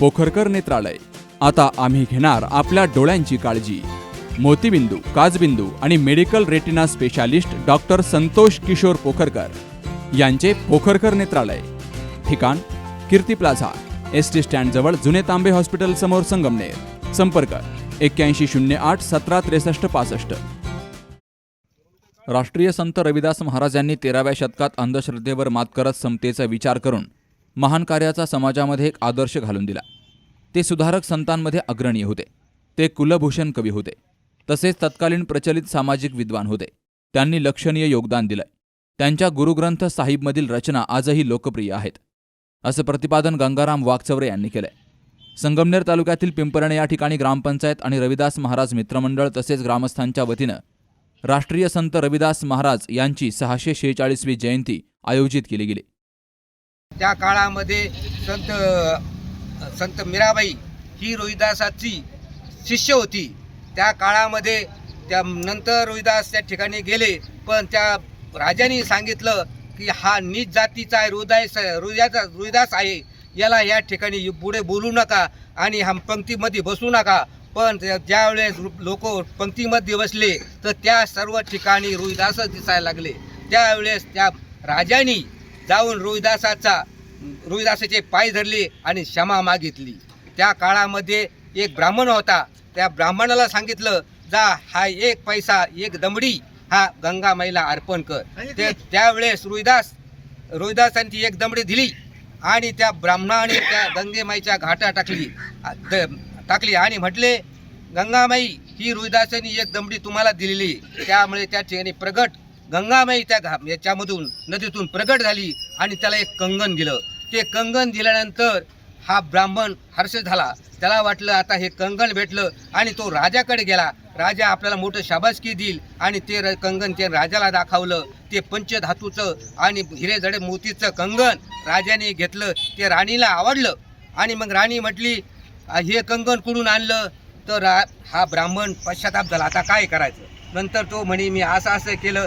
पोखरकर नेत्रालय. आता आम्ही घेणार आपल्या डोळ्यांची काळजी. मोतीबिंदू काजबिंदू आणि medical retina specialist doctor Santosh Kishor Pokharkar यांचे पोखरकर नेत्रालय. ठिकाण कीर्ती प्लाझा एस टी स्टँडजवळ जुने तांबे हॉस्पिटल समोर संगमनेर. संपर्क एक्क्याऐंशी शून्य आठ सतरा त्रेसष्ट पासष्ट. राष्ट्रीय संत रविदास महाराजांनी तेराव्या शतकात अंधश्रद्धेवर मात करत समतेचा विचार करून महान कार्याचा समाजामध्ये एक आदर्श घालून दिला. ते सुधारक संतांमध्ये अग्रणी होते. ते कुलभूषण कवी होते. तसेच तत्कालीन प्रचलित सामाजिक विद्वान होते. त्यांनी लक्षणीय योगदान दिलंय. त्यांच्या गुरुग्रंथ साहिबमधील रचना आजही लोकप्रिय आहेत. असं प्रतिपादन गंगाराम वाघचवरे यांनी केलंय. संगमनेर तालुक्यातील पिंपरणे या ठिकाणी ग्रामपंचायत आणि रविदास महाराज मित्रमंडळ तसेच ग्रामस्थांच्या वतीनं राष्ट्रीय संत रविदास महाराज यांची सहाशे शेहेचाळीसवी जयंती आयोजित केली गेली. त्या काळामध्ये संत संत मीराबाई ही रोहिदासाची शिष्य होती. त्या काळामध्ये त्या नंतर रोहिदास त्या ठिकाणी गेले पण त्या राजाने सांगितलं की हा नीच जातीचा आहे रोहिदाय रोहिदाचा रोहिदास आहे. याला या ठिकाणी पुढे बोलू नका आणि हा पंक्तीमध्ये बसू नका. पण ज्यावेळेस लोक पंक्तीमध्ये बसले तर त्या सर्व ठिकाणी रोहिदासच दिसायला लागले. त्यावेळेस त्या राजानी जाऊन रोहिदासाचा रोहिदासाचे पाय धरले आणि क्षमा मागितली. त्या काळामध्ये एक ब्राह्मण होता. त्या ब्राह्मणाला सांगितलं जा हा एक पैसा एक दमडी हा गंगा माईला अर्पण कर. ते त्यावेळेस रोहिदास रोहिदासांची एक दमडी दिली आणि त्या ब्राह्मणाने त्या गंगेमाईच्या घाटा टाकली. टाकली आणि म्हटले गंगामाई ही रोहिदासांनी एक दमडी तुम्हाला दिलेली. त्यामुळे त्या ठिकाणी प्रगट. गंगामाई त्या घा याच्यामधून नदीतून प्रगट झाली आणि त्याला एक कंगन दिलं. ते कंगन दिल्यानंतर हा ब्राह्मण हर्ष झाला. त्याला वाटलं आता हे कंगन भेटलं आणि तो राजाकडे गेला. राजा आपल्याला मोठं शाबासकी देईल आणि ते र- कंगन ते राजाला दाखवलं. ते पंचधातूचं आणि हिरे जडे मोतीचं कंगन राजाने घेतलं. ते राणीला आवडलं. आणि मग राणी म्हटली हे कंगन कुठून आणलं? तर रा हा ब्राह्मण पश्चाताप झाला. आता काय करायचं? नंतर तो म्हणे मी असं असं केलं.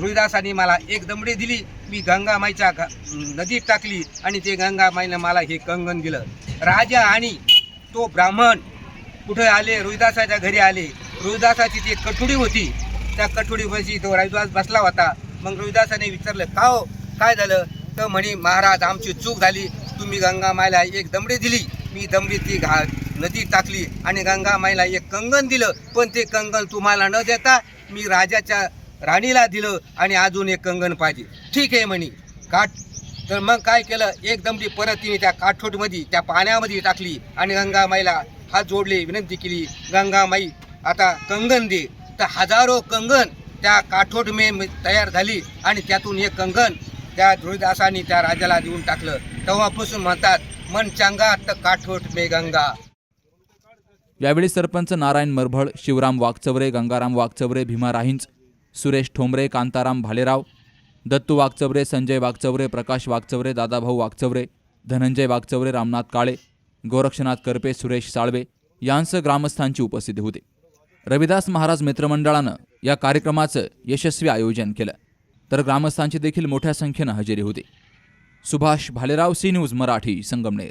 रुईदासाने मला एक दमडी दिली. मी गंगामाईच्या घा नदीत टाकली आणि ते गंगामाईनं मला हे कंगन दिलं. राजा आणि तो ब्राह्मण कुठे आले? रोहिदासाच्या घरी आले. रोहिदासाची ती कठोडी कठुडी होती. त्या कठुडीपाशी तो रविदास बसला होता. मग रोहिदासाने विचारलं का हो? काय झालं? तर म्हणे महाराज आमची चूक झाली. तुम्ही गंगामाईला एक दमडी दिली. मी दमडी ती घा नदी टाकली आणि गंगामाईला एक कंगन दिलं. पण ते कंगन तुम्हाला न देता मी राजाच्या राणीला दिलं आणि अजून एक कंगन पाहिजे. ठीक आहे म्हणे. काठ तर मग काय केलं? एक दमडी परत तिने त्या काठोटमध्ये त्या पाण्यामध्ये टाकली आणि गंगामाईला हात जोडले विनंती केली गंगामाई आता कंगन दे. तर हजारो कंगन त्या काठोट मे तयार झाली आणि त्यातून एक कंगण त्या धुळीदासाने त्या राजाला देऊन टाकलं. तेव्हापासून म्हणतात मन चांगा तर काठोट मे गंगा. यावेळी सरपंच नारायण मरभळ शिवराम वाघचवरे गंगाराम वाघचवरे भीमा राहिंच सुरेश ठोंबरे कांताराम भालेराव दत्तू वागचवरे संजय वागचवरे प्रकाश वागचवरे दादाभाऊ वागचवरे धनंजय वागचवरे रामनाथ काळे गोरक्षनाथ करपे सुरेश साळवे यांसह ग्रामस्थांची उपस्थिती होती. रविदास महाराज मित्रमंडळानं या कार्यक्रमाचं यशस्वी आयोजन केलं. तर ग्रामस्थांची देखील मोठ्या संख्येनं हजेरी होती. Subhash Bhalerao C news Marathi Sangamner.